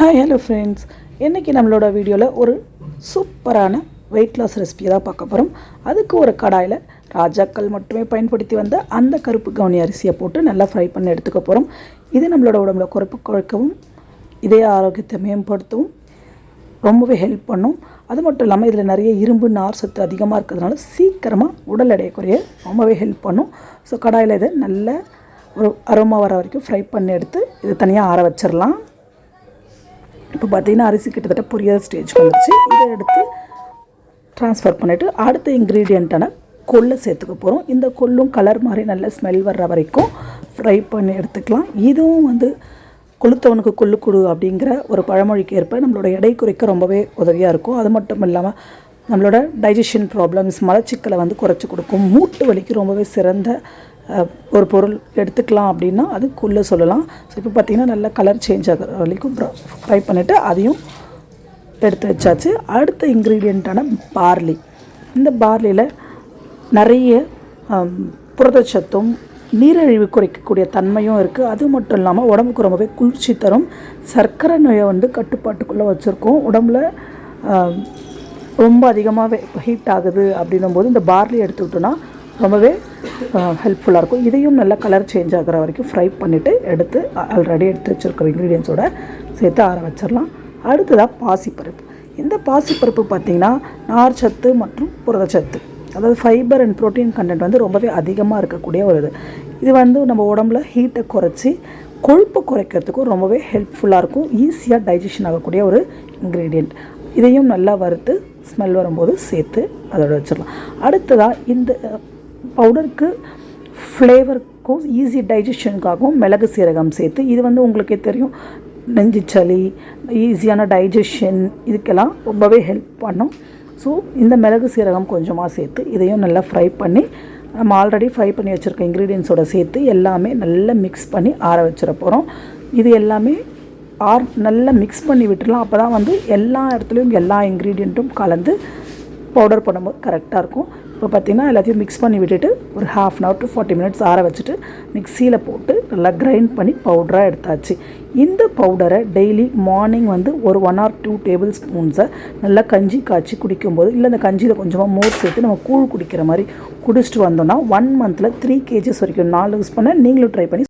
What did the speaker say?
Hi hello friends இன்றைக்கி நம்மளோட வீடியோவில் ஒரு சூப்பரான வெயிட் லாஸ் ரெசிபியை தான் பார்க்க போகிறோம் அதுக்கு ஒரு கடாயில் ராஜாக்கள் மட்டுமே பயன்படுத்தி வந்த அந்த கருப்பு கவுனி அரிசியை போட்டு நல்லா ஃப்ரை பண்ணி எடுத்துக்க போகிறோம் இது நம்மளோட உடம்புல குறைப்பு குறைக்கவும் இதய ஆரோக்கியத்தை மேம்படுத்தவும் ரொம்பவே ஹெல்ப் பண்ணும். அது மட்டும் இல்லாமல் இதில் நிறைய இரும்பு நார் சத்து அதிகமாக இருக்கிறதுனால சீக்கிரமாக உடல் எடையை குறைய ரொம்பவே ஹெல்ப் பண்ணும். ஸோ கடாயில் இதை நல்ல ஒரு அரோமா வர வரைக்கும் ஃப்ரை பண்ணி எடுத்து இது தனியாக ஆற வச்சிடலாம் இப்போ பார்த்தீங்கன்னா அரிசி கிட்டத்தட்ட புரியாத ஸ்டேஜ்க்கு வந்துருச்சு. இதை எடுத்து ட்ரான்ஸ்ஃபர் பண்ணிவிட்டு அடுத்த இன்க்ரீடியண்ட்டான கொள்ளை சேர்த்துக்க போகிறோம் இந்த கொள்ளும் கலர் மாதிரி நல்ல ஸ்மெல் வர்ற வரைக்கும் ஃப்ரை பண்ணி எடுத்துக்கலாம். இதுவும் வந்து கொளுத்தவனுக்கு கொள்ளு கொடு அப்படிங்கிற ஒரு பழமொழிக்கு ஏற்ப நம்மளோட எடை குறைக்க ரொம்பவே உதவியாக இருக்கும். அது மட்டும் இல்லாமல் நம்மளோட டைஜஷன் ப்ராப்ளம்ஸ் மலச்சிக்கலை வந்து குறைச்சி கொடுக்கும். மூட்டு வலிக்கு ரொம்பவே சிறந்த ஒரு பொருள் எடுத்துக்கலாம் அப்படின்னா அதுக்குள்ளே சொல்லலாம். ஸோ இப்போ பார்த்திங்கன்னா நல்ல கலர் சேஞ்ச் ஆகிற வரைக்கும் ஃப்ரை பண்ணிவிட்டு அதையும் எடுத்து வச்சாச்சு. அடுத்த இன்க்ரீடியண்ட்டான பார்லி இந்த பார்லியில் நிறைய புரதச்சத்தும் நீரிழிவு குறைக்கக்கூடிய தன்மையும் இருக்குது அது மட்டும் இல்லாமல் உடம்புக்கு ரொம்பவே குளிர்ச்சி தரும். சர்க்கரை நோயை வந்து கட்டுப்பாட்டுக்குள்ளே வச்சுருக்கோம். உடம்புல ரொம்ப அதிகமாகவே ஹீட் ஆகுது அப்படின்னும் போது இந்த பார்லி எடுத்துக்கிட்டோன்னா ரொம்பவே ஹெல்ப்ஃபுல்லாக இருக்கும். இதையும் நல்லா கலர் சேஞ்ச் ஆகிற வரைக்கும் ஃப்ரை பண்ணிவிட்டு எடுத்து ஆல்ரெடி எடுத்து வச்சுருக்கிற இன்க்ரீடியன்ஸோட சேர்த்து ஆற வச்சிடலாம் அடுத்ததாக பாசிப்பருப்பு. இந்த பாசிப்பருப்பு பார்த்திங்கன்னா நார்ச்சத்து மற்றும் புரதச்சத்து. அதாவது ஃபைபர் அண்ட் புரோட்டீன் கண்டென்ட் வந்து ரொம்பவே அதிகமாக இருக்கக்கூடிய ஒரு இது. இது வந்து நம்ம உடம்புல ஹீட்டை குறைச்சி கொழுப்பு குறைக்கிறதுக்கும் ரொம்பவே ஹெல்ப்ஃபுல்லாக இருக்கும். ஈஸியாக டைஜஷன் ஆகக்கூடிய ஒரு இன்க்ரீடியண்ட் இதையும் நல்லா வறுத்து ஸ்மெல் வரும்போது சேர்த்து அதோட வச்சிடலாம் அடுத்ததாக இந்த பவுடருக்கு ஃப்ளேவருக்கும் ஈஸி டைஜஷனுக்காகவும் மிளகு சீரகம் சேர்த்து இது வந்து உங்களுக்கே தெரியும் நெஞ்சு சளி ஈஸியான டைஜஷன் இதுக்கெல்லாம் ரொம்பவே ஹெல்ப் பண்ணும். ஸோ இந்த மிளகு சீரகம் கொஞ்சமாக சேர்த்து இதையும் நல்லா ஃப்ரை பண்ணி நம்ம ஆல்ரெடி ஃப்ரை பண்ணி வச்சுருக்க இன்க்ரீடியன்ஸோட சேர்த்து எல்லாமே நல்லா மிக்ஸ் பண்ணி ஆற வச்சிட போகிறோம் இது எல்லாமே ஆர் நல்லா மிக்ஸ் பண்ணி விட்டுடலாம். அப்போ தான் வந்து எல்லா இடத்துலையும் எல்லா இன்க்ரீடியண்ட்டும் கலந்து பவுடர் பண்ணும்போது கரெக்டாக இருக்கும். இப்போ பார்த்திங்கன்னா எல்லாத்தையும் மிக்ஸ் பண்ணி விட்டுட்டு ஒரு half an hour to forty minutes ஆற வச்சுட்டு மிக்சியில் போட்டு நல்லா கிரைண்ட் பண்ணி பவுடராக எடுத்தாச்சு. இந்த பவுடரை டெய்லி மார்னிங் வந்து ஒரு ஒன் ஆர் டூ டேபிள் ஸ்பூன்ஸை நல்லா கஞ்சி காய்ச்சி குடிக்கும்போது இல்லை அந்த கஞ்சியில் கொஞ்சமாக மோர் சேர்த்து நம்ம கூழ் குடிக்கிற மாதிரி குடிச்சிட்டு வந்தோம்னா ஒன் மந்தில் த்ரீ கேஜிஸ் வரைக்கும் நாலு யூஸ் பண்ண நீங்களும் ட்ரை பண்ணி